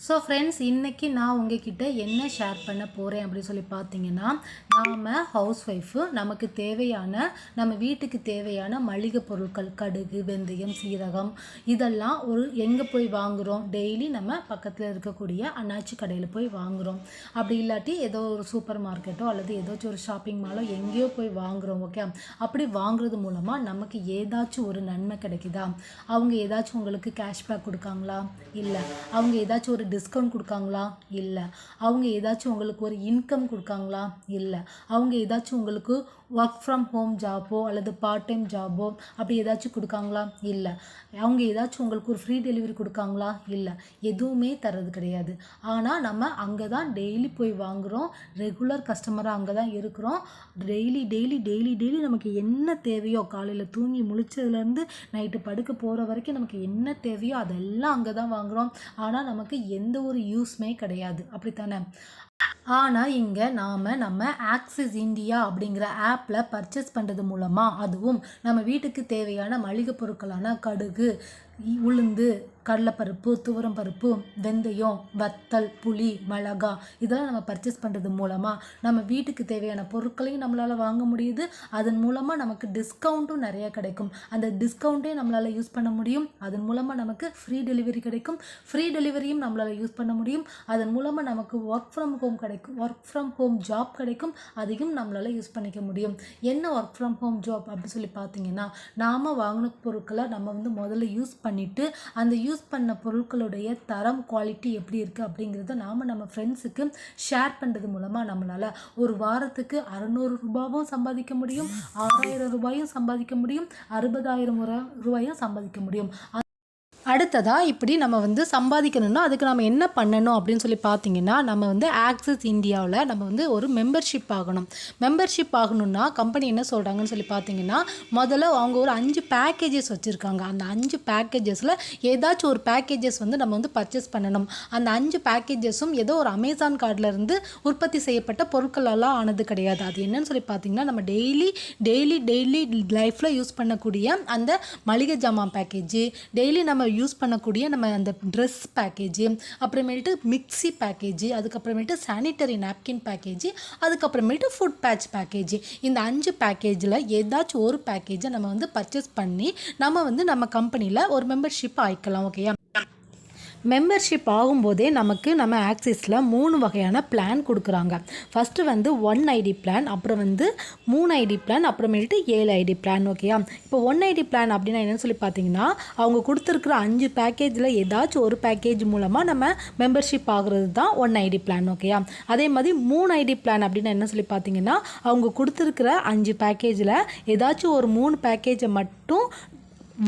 So friends இன்றைக்கி நான் உங்ககிட்ட என்ன ஷேர் பண்ண போகிறேன் அப்படின்னு சொல்லி பார்த்தீங்கன்னா நாம் ஹவுஸ் ஒய்ஃபு நமக்கு தேவையான நம்ம வீட்டுக்கு தேவையான மளிகை பொருட்கள் கடுகு வெந்தயம் சீரகம் இதெல்லாம் ஒரு எங்கே போய் வாங்குகிறோம் டெய்லி நம்ம பக்கத்தில் இருக்கக்கூடிய அண்ணாச்சி கடையில் போய் வாங்குகிறோம் அப்படி இல்லாட்டி ஏதோ ஒரு சூப்பர் மார்க்கெட்டோ அல்லது ஏதாச்சும் ஒரு ஷாப்பிங் மாலோ எங்கேயோ போய் வாங்குகிறோம் ஓகே அப்படி வாங்குறது மூலமாக நமக்கு ஏதாச்சும் ஒரு நன்மை கிடைக்குதா? அவங்க ஏதாச்சும் உங்களுக்கு கேஷ்பேக் கொடுக்காங்களா? இல்லை. அவங்க ஏதாச்சும் ஒரு டிஸ்கவுண்ட் கொடுக்காங்களா? இல்லை. அவங்க ஏதாச்சும் உங்களுக்கு ஒரு இன்கம் கொடுக்காங்களா? இல்லை. அவங்க ஏதாச்சும் உங்களுக்கு ஒர்க் ஃப்ரம் ஹோம் ஜாபோ அல்லது பார்ட் டைம் ஜாபோ அப்படி ஏதாச்சும் கொடுக்காங்களா? இல்லை. அவங்க ஏதாச்சும் உங்களுக்கு ஒரு ஃப்ரீ டெலிவரி கொடுக்காங்களா? இல்லை. எதுவுமே தர்றது கிடையாது. ஆனால் நம்ம அங்கே தான் டெய்லி போய் வாங்குகிறோம் ரெகுலர் கஸ்டமராக அங்கே தான் இருக்கிறோம். டெய்லி டெய்லி டெய்லி டெய்லி நமக்கு என்ன தேவையோ காலையில் தூங்கி முழிச்சதுலேருந்து நைட்டு படுக்க போகிற வரைக்கும் நமக்கு என்ன தேவையோ அதெல்லாம் அங்கே தான் வாங்குகிறோம் ஆனால் நமக்கு எந்த ஒரு யூஸ்மே கிடையாது. அப்படித்தானே? ஆனால் இங்கே நாம் நம்ம ஆக்சிஸ் இந்தியா அப்படிங்கிற ஆப்பில் பர்ச்சேஸ் பண்ணுறது மூலமாக அதுவும் நம்ம வீட்டுக்கு தேவையான மளிகை பொருட்களான கடுகு உளுந்து கடலைப்பருப்பு துவரம் பருப்பு வெந்தயம் வத்தல் புளி மிளகா இதெல்லாம் நம்ம பர்ச்சேஸ் பண்ணுறது மூலமாக நம்ம வீட்டுக்கு தேவையான பொருட்களையும் நம்மளால் வாங்க முடியுது. அதன் மூலமாக நமக்கு டிஸ்கவுண்ட்டும் நிறைய கிடைக்கும். அந்த டிஸ்கவுண்ட்டே நம்மளால் யூஸ் பண்ண முடியும். அதன் மூலமாக நமக்கு ஃப்ரீ டெலிவரி கிடைக்கும். ஃப்ரீ டெலிவரியும் நம்மளால் யூஸ் பண்ண முடியும். அதன் மூலமாக நமக்கு ஒர்க் ஃப்ரம் ஹோம் கிடைக்கும். ஒர்க் ஃப்ரம் ஹோம் ஜாப் கிடைக்கும். அதையும் நம்மளால் யூஸ் பண்ணிக்க முடியும். என்ன ஒர்க் ஃப்ரம் ஹோம் ஜாப் அப்படின்னு சொல்லி பார்த்தீங்கன்னா நாம் வாங்கின பொருட்களை நம்ம வந்து முதல்ல யூஸ் பண்ணிவிட்டு அந்த யூஸ் பண்ண பொருட்களுடைய தரம் குவாலிட்டி எப்படி இருக்குது அப்படிங்கிறத நாம் நம்ம ஃப்ரெண்ட்ஸுக்கு ஷேர் பண்ணுறது மூலமாக நம்மளால் ஒரு வாரத்துக்கு அறநூறு ரூபாவும் சம்பாதிக்க முடியும் ஆறாயிரம் ரூபாயும் சம்பாதிக்க முடியும் அறுபதாயிரம் ரூபாயும் சம்பாதிக்க முடியும். அடுத்ததாக இப்படி நம்ம வந்து சம்பாதிக்கணும்னா அதுக்கு நம்ம என்ன பண்ணணும் அப்படின்னு சொல்லி பார்த்தீங்கன்னா நம்ம வந்து ஆக்சிஸ் இந்தியாவில் நம்ம வந்து ஒரு மெம்பர்ஷிப் ஆகணும். மெம்பர்ஷிப் ஆகணும்னா கம்பெனி என்ன சொல்கிறாங்கன்னு சொல்லி பார்த்தீங்கன்னா முதல்ல அவங்க ஒரு அஞ்சு பேக்கேஜஸ் வச்சுருக்காங்க. அந்த அஞ்சு பேக்கேஜஸில் ஏதாச்சும் ஒரு பேக்கேஜஸ் வந்து நம்ம வந்து பர்ச்சேஸ் பண்ணணும். அந்த அஞ்சு பேக்கேஜஸும் ஏதோ ஒரு அமேசான் கார்டில் இருந்து உற்பத்தி செய்யப்பட்ட பொருட்களெல்லாம் ஆனது கிடையாது. அது என்னன்னு சொல்லி பார்த்தீங்கன்னா நம்ம டெய்லி டெய்லி டெய்லி லைஃப்பில் யூஸ் பண்ணக்கூடிய அந்த மளிகை ஜாமான் பேக்கேஜ் டெய்லி நம்ம யூஸ் பண்ணக்கூடிய நம்ம அந்த ட்ரெஸ் பேக்கேஜ் அப்புறமேட்டு மிக்ஸி பேக்கேஜ் அதுக்கப்புறமேட்டு சானிட்டரி நாப்கின் பேக்கேஜ் அதுக்கப்புறமேட்டு ஃபுட் பேட்ச் பேக்கேஜ் இந்த அஞ்சு பேக்கேஜில் ஏதாச்சும் ஒரு பேக்கேஜை நம்ம வந்து பர்ச்சேஸ் பண்ணி நம்ம வந்து நம்ம கம்பெனியில் ஒரு மெம்பர்ஷிப் ஆயிக்கலாம் ஓகேயா மெம்பர்ஷிப் ஆகும்போதே நமக்கு நம்ம ஆக்சிஸில் மூணு வகையான பிளான் கொடுக்குறாங்க. ஃபஸ்ட்டு வந்து ஒன் ஐடி பிளான் அப்புறம் வந்து மூணு ஐடி பிளான் அப்புறமேட்டு ஏழு ஐடி பிளான் ஓகேயா இப்போ ஒன் ஐடி பிளான் அப்படின்னா என்னன்னு சொல்லி பார்த்தீங்கன்னா அவங்க கொடுத்துருக்குற அஞ்சு பேக்கேஜில் ஏதாச்சும் ஒரு பேக்கேஜ் மூலமாக நம்ம மெம்பர்ஷிப் ஆகுறது தான் ஒன் ஐடி பிளான் ஓகேயா அதே மாதிரி மூணு ஐடி பிளான் அப்படின்னா என்ன சொல்லி பார்த்தீங்கன்னா அவங்க கொடுத்துருக்குற அஞ்சு பேக்கேஜில் ஏதாச்சும் ஒரு மூணு பேக்கேஜை மட்டும்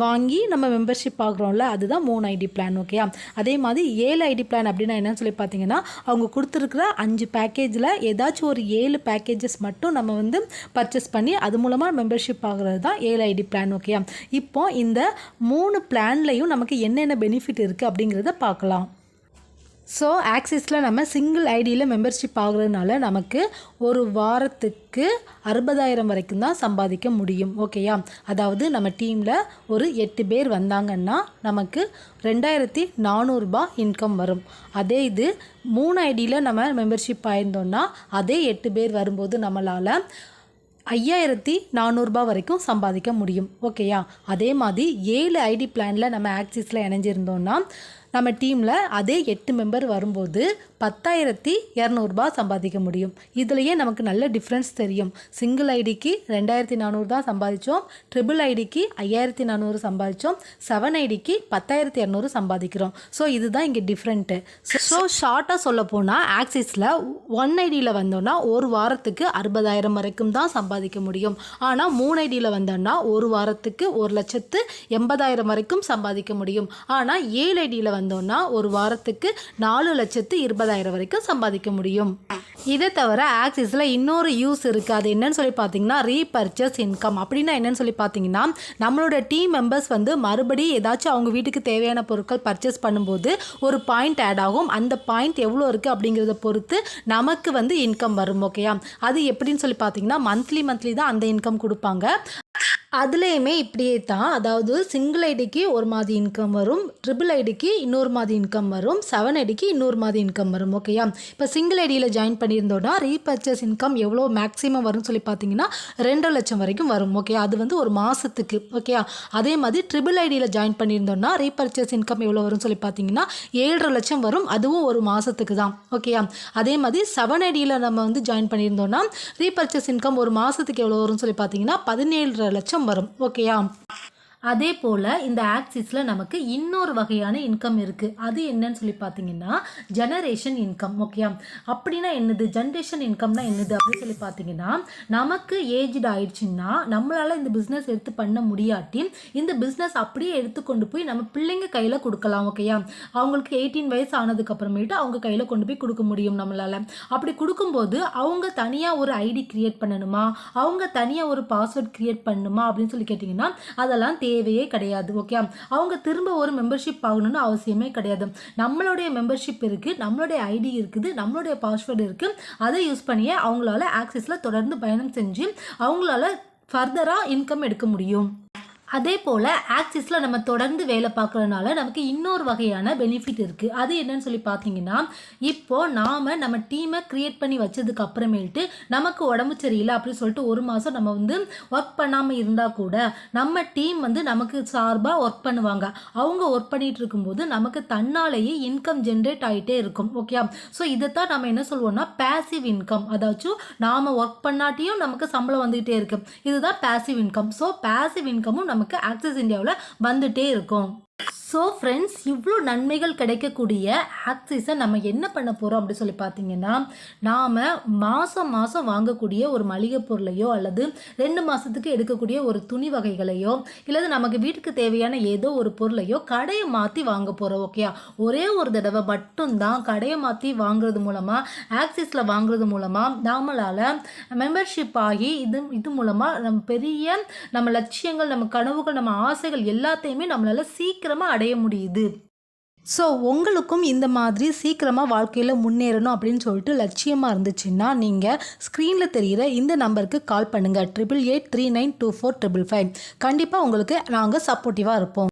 வாங்கி நம்ம மெம்பர்ஷிப் ஆகிறோம்ல அதுதான் மூணு ஐடி பிளான் ஓகேயா அதே மாதிரி ஏழு ஐடி பிளான் அப்படின்னா என்னன்னு சொல்லி பார்த்தீங்கன்னா அவங்க கொடுத்துருக்குற அஞ்சு பேக்கேஜில் ஏதாச்சும் ஒரு ஏழு பேக்கேஜஸ் மட்டும் நம்ம வந்து பர்ச்சேஸ் பண்ணி அது மூலமாக மெம்பர்ஷிப் ஆகிறது தான் ஏழு ஐடி பிளான் ஓகேயா இப்போ இந்த மூணு பிளான்லையும் நமக்கு என்னென்ன பெனிஃபிட் இருக்குது அப்படிங்கிறத பார்க்கலாம். ஸோ ஆக்சிஸில் நம்ம சிங்கிள் ஐடியில் மெம்பர்ஷிப் ஆகுறதுனால நமக்கு ஒரு வாரத்துக்கு அறுபதாயிரம் வரைக்கும் தான் சம்பாதிக்க முடியும். ஓகேயா அதாவது நம்ம டீமில் ஒரு எட்டு பேர் வந்தாங்கன்னா நமக்கு ரெண்டாயிரத்தி நானூறுரூபா இன்கம் வரும். அதே இது மூணு ஐடியில் நம்ம மெம்பர்ஷிப் ஆயிருந்தோன்னா அதே எட்டு பேர் வரும்போது நம்மளால் ஐயாயிரத்தி நானூறுரூபா வரைக்கும் சம்பாதிக்க முடியும். ஓகேயா அதே மாதிரி ஏழு ஐடி பிளானில் நம்ம ஆக்சிஸில் இணைஞ்சிருந்தோம்னா நம்ம டீமில் அதே எட்டு மெம்பர் வரும்போது பத்தாயிரத்தி இரநூறுபா சம்பாதிக்க முடியும். இதுலேயே நமக்கு நல்ல டிஃப்ரென்ஸ் தெரியும். சிங்கிள் ஐடிக்கு ரெண்டாயிரத்தி நானூறு தான் சம்பாதிச்சோம். ட்ரிபிள் ஐடிக்கு ஐயாயிரத்தி நானூறு சம்பாதிச்சோம். செவன் ஐடிக்கு பத்தாயிரத்தி இரநூறு சம்பாதிக்கிறோம். ஸோ இதுதான் இங்கே டிஃப்ரெண்ட்டு ஸோ ஷார்ட்டாக சொல்ல போனால் ஆக்சிஸில் ஒன் ஐடியில் வந்தோன்னா ஒரு வாரத்துக்கு அறுபதாயிரம் வரைக்கும் தான் சம்பாதிக்க முடியும். ஆனால் மூணு ஐடியில் வந்தோன்னா ஒரு வாரத்துக்கு ஒரு லட்சத்து எண்பதாயிரம் வரைக்கும் சம்பாதிக்க முடியும். ஆனால் ஏழு ஐடியில் வந்தோம்னா ஒரு வாரத்துக்கு நாலு லட்சத்து இருபதாயிரம் வரைக்கும் சம்பாதிக்க முடியும். இதை தவிர ஆக்சிஸில் இன்னொரு யூஸ் இருக்குது அது என்னன்னு சொல்லி பார்த்தீங்கன்னா ரீபர்ச்சேஸ் இன்கம் அப்படின்னா என்னன்னு சொல்லி பார்த்தீங்கன்னா நம்மளோட டீம் மெம்பர்ஸ் வந்து மறுபடியும் ஏதாச்சும் அவங்க வீட்டுக்கு தேவையான பொருட்கள் பர்ச்சேஸ் பண்ணும்போது ஒரு பாயிண்ட் ஆட் ஆகும். அந்த பாயிண்ட் எவ்வளோ இருக்குது அப்படிங்கிறத பொறுத்து நமக்கு வந்து இன்கம் வரும் ஓகேயா அது எப்படின்னு சொல்லி பார்த்தீங்கன்னா மந்த்லி மந்த்லி தான் அந்த இன்கம் கொடுப்பாங்க. அதுலேயுமே இப்படியே தான் அதாவது சிங்கிள் ஐடிக்கு ஒரு மாதிரி இன்கம் வரும் ட்ரிபிள் ஐடிக்கு இன்னொரு மாதிரி இன்கம் வரும் செவன் ஐடிக்கு இன்னொரு மாதி இன்கம் வரும் ஓகேயா இப்போ சிங்கிள் ஐடியில் ஜாயின் பண்ணியிருந்தோன்னா ரீபர்ச்சேஸ் இன்கம் எவ்வளோ மேக்ஸிமம் வரும்னு சொல்லி பார்த்தீங்கன்னா ரெண்டு லட்சம் வரைக்கும் வரும் ஓகே அது வந்து ஒரு மாதத்துக்கு ஓகேயா அதே மாதிரி ட்ரிபிள் ஐடியில் ஜாயின் பண்ணியிருந்தோன்னா ரீபர்ச்சேஸ் இன்கம் எவ்வளோ வரும்னு சொல்லி பார்த்தீங்கன்னா ஏழரை லட்சம் வரும் அதுவும் ஒரு மாதத்துக்கு தான் ஓகேயா அதே மாதிரி செவன் ஐடியில் நம்ம வந்து ஜாயின் பண்ணியிருந்தோன்னா ரீபர்ச்சேஸ் இன்கம் ஒரு மாதத்துக்கு எவ்வளோ வரும்னு சொல்லி பார்த்தீங்கன்னா பதினேழரை லட்சம் வரும். ஓகேயா? அதே போல் இந்த ஆக்சிஸில் நமக்கு இன்னொரு வகையான இன்கம் இருக்குது அது என்னன்னு சொல்லி பார்த்தீங்கன்னா ஜெனரேஷன் இன்கம் ஓகேயா அப்படின்னா என்னது? ஜென்ரேஷன் இன்கம்னா என்னது? அப்படின்னு சொல்லி பார்த்தீங்கன்னா நமக்கு ஏஜ்டு ஆயிடுச்சுன்னா நம்மளால் இந்த பிஸ்னஸ் எடுத்து பண்ண முடியாட்டி இந்த பிஸ்னஸ் அப்படியே எடுத்து கொண்டு போய் நம்ம பிள்ளைங்க கையில் கொடுக்கலாம் ஓகேயா அவங்களுக்கு எயிட்டீன் வயசு ஆனதுக்கு அப்புறமேட்டு அவங்க கையில் கொண்டு போய் கொடுக்க முடியும் நம்மளால். அப்படி கொடுக்கும்போது அவங்க தனியாக ஒரு ஐடி கிரியேட் பண்ணணுமா? அவங்க தனியாக ஒரு பாஸ்வேர்ட் கிரியேட் பண்ணணுமா? அப்படின்னு சொல்லி கேட்டிங்கன்னா அதெல்லாம் தேவையே கிடையாது ஓகே அவங்க திரும்ப ஒரு மெம்பர்ஷிப் ஆகணும்னு அவசியமே கிடையாது. நம்மளுடைய மெம்பர்ஷிப் இருக்குது நம்மளுடைய ஐடி இருக்குது நம்மளுடைய பாஸ்வேர்டு இருக்குது அதை யூஸ் பண்ணியே அவங்களால ஆக்சஸில் தொடர்ந்து பயணம் செஞ்சு அவங்களால ஃபர்தராக இன்கம் எடுக்க முடியும். அதே போல் ஆக்சிஸில் நம்ம தொடர்ந்து வேலை பார்க்குறதுனால நமக்கு இன்னொரு வகையான பெனிஃபிட் இருக்குது அது என்னன்னு சொல்லி பார்த்தீங்கன்னா இப்போது நாம் நம்ம டீமை க்ரியேட் பண்ணி வச்சதுக்கு அப்புறமேட்டு நமக்கு உடம்பு சரியில்லை அப்படின்னு சொல்லிட்டு ஒரு மாதம் நம்ம வந்து ஒர்க் பண்ணாமல் இருந்தால் கூட நம்ம டீம் வந்து நமக்கு சார்பாக ஒர்க் பண்ணுவாங்க. அவங்க ஒர்க் பண்ணிகிட்டு இருக்கும்போது நமக்கு தன்னாலேயே இன்கம் ஜென்ரேட் ஆகிட்டே இருக்கும். ஓகே ஸோ இதைத்தான் நம்ம என்ன சொல்லுவோம்னா பேசிவ் இன்கம் அதாச்சும் நாம் ஒர்க் பண்ணாட்டியும் நமக்கு சம்பளம் வந்துகிட்டே இருக்கு. இதுதான் பேசிவ் இன்கம் ஸோ பேசிவ் இன்கமும் நம்ம நமக்கு ஆக்சிஸ் இந்தியாவில் வந்துட்டே இருக்கும். ஸோ ஃப்ரெண்ட்ஸ் இவ்வளோ நன்மைகள் கிடைக்கக்கூடிய ஆக்சிஸை நம்ம என்ன பண்ண போகிறோம் அப்படி சொல்லி பார்த்தீங்கன்னா நாம் மாதம் மாதம் வாங்கக்கூடிய ஒரு மளிகை பொருளையோ அல்லது ரெண்டு மாதத்துக்கு எடுக்கக்கூடிய ஒரு துணி வகைகளையோ இல்லது நமக்கு வீட்டுக்கு தேவையான ஏதோ ஒரு பொருளையோ கடையை மாற்றி வாங்க போகிறோம் ஓகேயா ஒரே ஒரு தடவை மட்டும்தான் கடையை மாற்றி வாங்குறது மூலமாக ஆக்சிஸில் வாங்குறது மூலமாக நாமளால் மெம்பர்ஷிப் ஆகி இது இது மூலமாக நம்ம பெரிய நம்ம லட்சியங்கள் நம்ம கனவுகள் நம்ம ஆசைகள் எல்லாத்தையுமே நம்மளால் சீக்கிரம் சீக்கிரமாக அடைய முடியுது. ஸோ உங்களுக்கும் இந்த மாதிரி சீக்கிரமாக வாழ்க்கையில் முன்னேறணும் அப்படின்னு சொல்லிட்டு லட்சியமாக இருந்துச்சுன்னா நீங்கள் ஸ்க்ரீனில் தெரிகிற இந்த நம்பருக்கு கால் பண்ணுங்கள் triple eight three nine two four triple five கண்டிப்பாக உங்களுக்கு நாங்கள் சப்போர்ட்டிவாக இருப்போம்.